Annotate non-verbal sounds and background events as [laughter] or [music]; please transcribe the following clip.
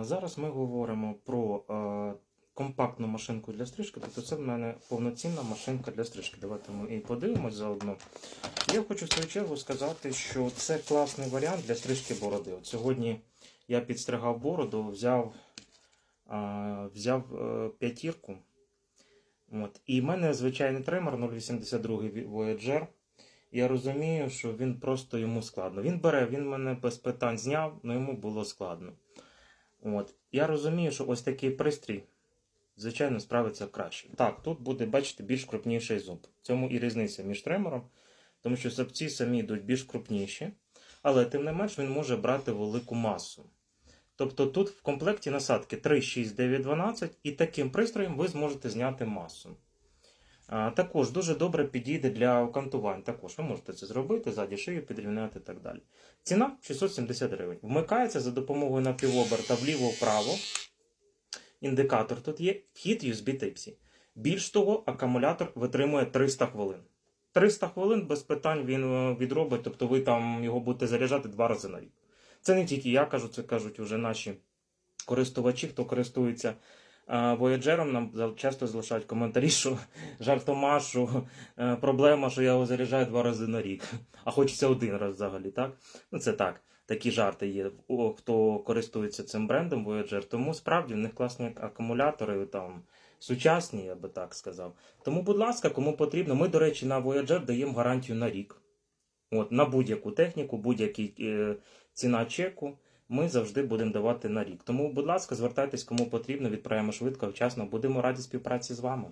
Зараз ми говоримо про компактну машинку для стрижки. Тобто це в мене повноцінна машинка для стрижки. Давайте ми і подивимось заодно. Я хочу в свою чергу сказати, що це класний варіант для стрижки бороди. От сьогодні я підстригав бороду, взяв, взяв е, п'ятірку. От. І в мене звичайний тример 0,82 Voyager. Я розумію, що він просто йому складно. Він бере, він мене без питань зняв, але йому було складно. От. Я розумію, що ось такий пристрій, звичайно, справиться краще. Так, тут буде, бачите, більш крупніший зуб. В цьому і різниця між тримером, тому що зубці самі йдуть більш крупніші, але тим не менш він може брати велику масу. Тобто тут в комплекті насадки 3, 6, 9, 12, і таким пристроєм ви зможете зняти масу. Також дуже добре підійде для окантувань. Також ви можете це зробити, ззаді шию підрівняти і так далі. Ціна 670 гривень. Вмикається за допомогою напівоберта вліво-вправо. Індикатор тут є. Вхід USB Type-C. Більш того, акумулятор витримує 300 хвилин. 300 хвилин без питань він е, відробить, тобто ви там його будете заряджати два рази на рік. Це не тільки я кажу, це кажуть вже наші користувачі, хто користується Voyager, нам часто залишають коментарі, що [laughs] жартома, що е, проблема, що я його заряджаю два рази на рік, а хочеться один раз взагалі, так? Ну це так, такі жарти є, хто користується цим брендом Voyager, тому справді в них класні акумулятори там. Сучасні, я би так сказав. Тому, будь ласка, кому потрібно. Ми, до речі, на Voyager даємо гарантію на рік. От, на будь-яку техніку, будь-який е, ціна чеку, ми завжди будемо давати на рік. Тому, будь ласка, звертайтесь, кому потрібно, відправимо швидко, вчасно. Будемо раді співпраці з вами.